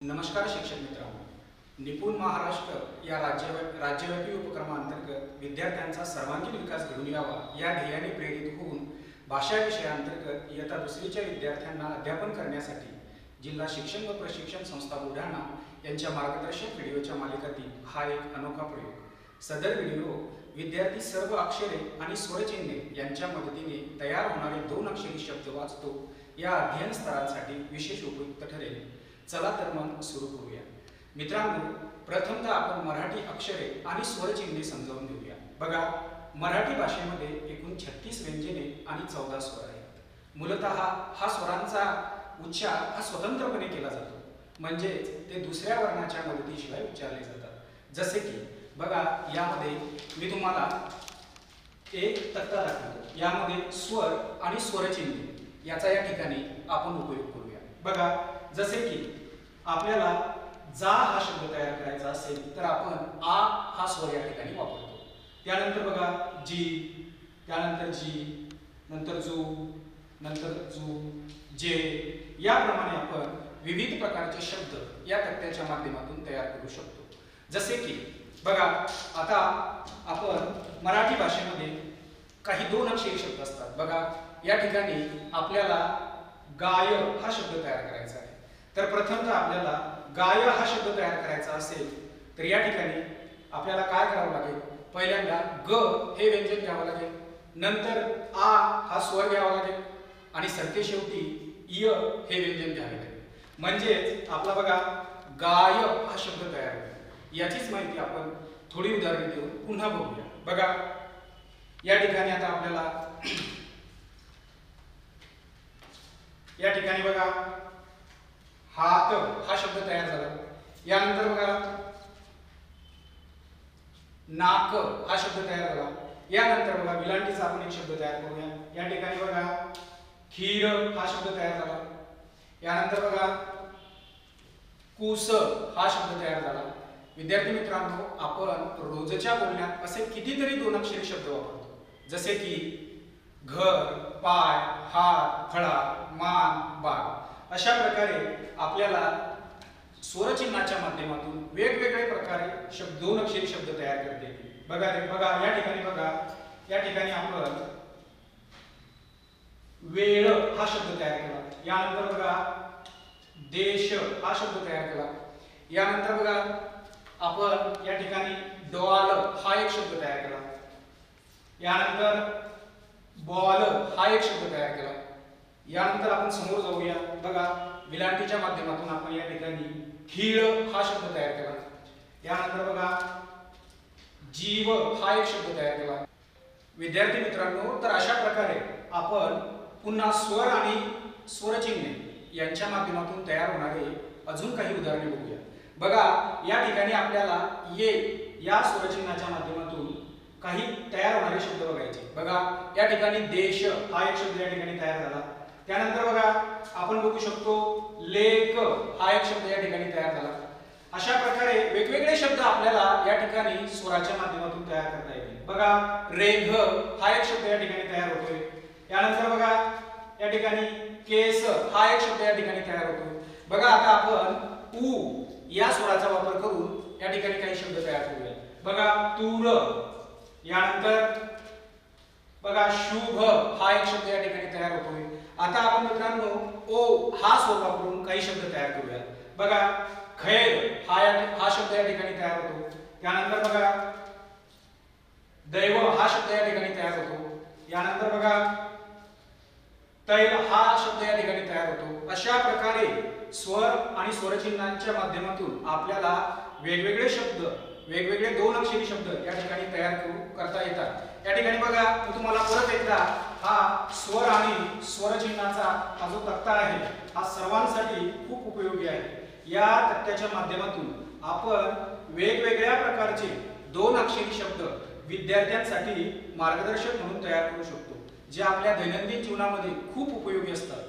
नमस्कार शिक्षक मित्रांनो. निपुण महाराष्ट्र या राज्यव्या राज्यव्यापी उपक्रमांतर्गत विद्यार्थ्यांचा सर्वांगीण विकास घडून यावा या ध्येयाने प्रेरित होऊन भाषा विषयाअंतर्गत इयत्ता दुसरीच्या विद्यार्थ्यांना अध्यापन करण्यासाठी जिल्हा शिक्षण व प्रशिक्षण संस्था बुलढाणा यांच्या मार्गदर्शक व्हिडिओच्या मालिकातील हा एक अनोखा प्रयोग. सदर व्हिडिओ विद्यार्थी सर्व अक्षरे आणि स्वरचिन्हे यांच्या मदतीने तयार होणारे दोन अक्षरी शब्द वाचतो. या अध्ययन स्तरांसाठी विशेष उपयुक्त ठरेल. चला तर मग सुरू करूया. मित्रांनो प्रथमतः आपण मराठी अक्षरे आणि स्वरचिन्हे समजावून घेऊया. बघा मराठी भाषेमध्ये एकूण छत्तीस व्यंजने आणि चौदा स्वर आहेत. मूलतः हा स्वरांचा उच्चार हा स्वतंत्रपणे केला जातो. म्हणजेच ते दुसऱ्या वर्णाच्या मदतीशिवाय उच्चारले जातात. जसे की बघा यामध्ये मी तुम्हाला एक तक्ता दाखवतो. यामध्ये स्वर आणि स्वरचिन्ह. याचा या ठिकाणी आपण उपयोग करू. बघा जसे की आपल्याला जा हा शब्द तयार करायचा असेल तर आपण आ हा स्वर या ठिकाणी वापरतो. त्यानंतर बघा जी त्यानंतर जी नंतर जू नंतर जू जे याप्रमाणे आपण विविध प्रकारचे शब्द या तक्त्याच्या माध्यमातून तयार करू शकतो. जसे की बघा आता आपण मराठी भाषेमध्ये काही दोन अक्षरी शब्द असतात. बघा या ठिकाणी आपल्याला गाय हा शब्द तयार करायचा आहे. तर प्रथमतः आपल्याला गाय हा शब्द तयार करायचा असेल तर या ठिकाणी आपल्याला काय करावं लागेल? पहिल्यांदा ग हे व्यंजन घ्यावं लागेल. नंतर आ हा स्वर घ्यावा लागेल. आणि सरते शेवटी इय हे व्यंजन घ्यावे लागेल. म्हणजेच आपला बघा गाय हा शब्द तयार होईल. याचीच माहिती आपण थोडी उदाहरण देऊन पुन्हा बघूया. बघा या ठिकाणी आता आपल्याला या ठिकाणी बघा. हात हा शब्द तयार झाला. यानंतर बघा. नाक हा शब्द तयार झाला. यानंतर बघा विलांटीचा आपण एक शब्द तयार करूया. या ठिकाणी बघा. खीर हा शब्द तयार झाला. यानंतर बघा. कुस हा शब्द तयार झाला. विद्यार्थी मित्रांनो आपण रोजच्या बोलण्यात असे कितीतरी दोन अक्षरी शब्द वापरतो. जसे की घर पाय हात फळा मान बाग अशा प्रकारे आपल्याला स्वरचिन्हाच्या माध्यमातून वेगवेगळे प्रकारे शब्द दोन अक्षरी शब्द तयार करते बघा रे बघा या ठिकाणी बघा या ठिकाणी आपण वेळ हा शब्द तयार केला. यानंतर बघा देश हा शब्द तयार केला. यानंतर बघा आपण या ठिकाणी डॉल हा एक शब्द तयार केला. यानंतर बॉल हा एक शब्द तयार केला. यानंतर आपण समोर जाऊया. बघा विलांटीच्या माध्यमातून आपण या ठिकाणी खीळ हा शब्द तयार केला. यानंतर बघा जीव हा एक शब्द तयार केला. विद्यार्थी मित्रांनो तर अशा प्रकारे आपण पुन्हा स्वर आणि स्वरचिन्हे यांच्या माध्यमातून तयार होणारे अजून काही उदाहरणे बघूया. बघा या ठिकाणी आपल्याला ये या स्वरचिन्हाच्या माध्यमातून काही तयार होणारे शब्द बघायचे. बघा या ठिकाणी देश हा एक शब्द या ठिकाणी तयार झाला. त्यानंतर बघा आपण बघू शकतो लेख हा एक शब्द या ठिकाणी तयार झाला. अशा प्रकारे वेगवेगळे शब्द आपल्याला या ठिकाणी स्वराच्या माध्यमातून तयार करता येतील. बघा रेघ हा एक शब्द या ठिकाणी तयार होतोय. यानंतर बघा या ठिकाणी केस हा एक शब्द या ठिकाणी तयार होतोय. बघा आता आपण ऊ या स्वराचा वापर करून या ठिकाणी काही शब्द तयार करूया. बघा तूर यानंतर बघा शुभ हा एक शब्द या ठिकाणी तयार होतोय. आता आपण मित्रांनो ओ हा स्वर वापरून काही शब्द तयार करूया बघा खैर हा या हा शब्द या ठिकाणी तयार होतो. त्यानंतर बघा दैव हा शब्द या ठिकाणी तयार होतो. यानंतर बघा तैल हा शब्द या ठिकाणी तयार होतो. अशा प्रकारे स्वर आणि स्वरचिन्हांच्या माध्यमातून आपल्याला वेगवेगळे शब्द वेगवेगळे दोन अक्षरी शब्द या ठिकाणी तयार करू करता येतात. या ठिकाणी बघा मी तुम्हाला परत एकदा हा स्वर आणि स्वरचिन्हाचा हा जो तक्ता आहे हा सर्वांसाठी खूप उपयोगी आहे. या तक्त्याच्या माध्यमातून आपण वेगवेगळ्या प्रकारचे दोन अक्षरी शब्द विद्यार्थ्यांसाठी मार्गदर्शक म्हणून तयार करू शकतो जे आपल्या दैनंदिन जीवनामध्ये खूप उपयोगी असतात.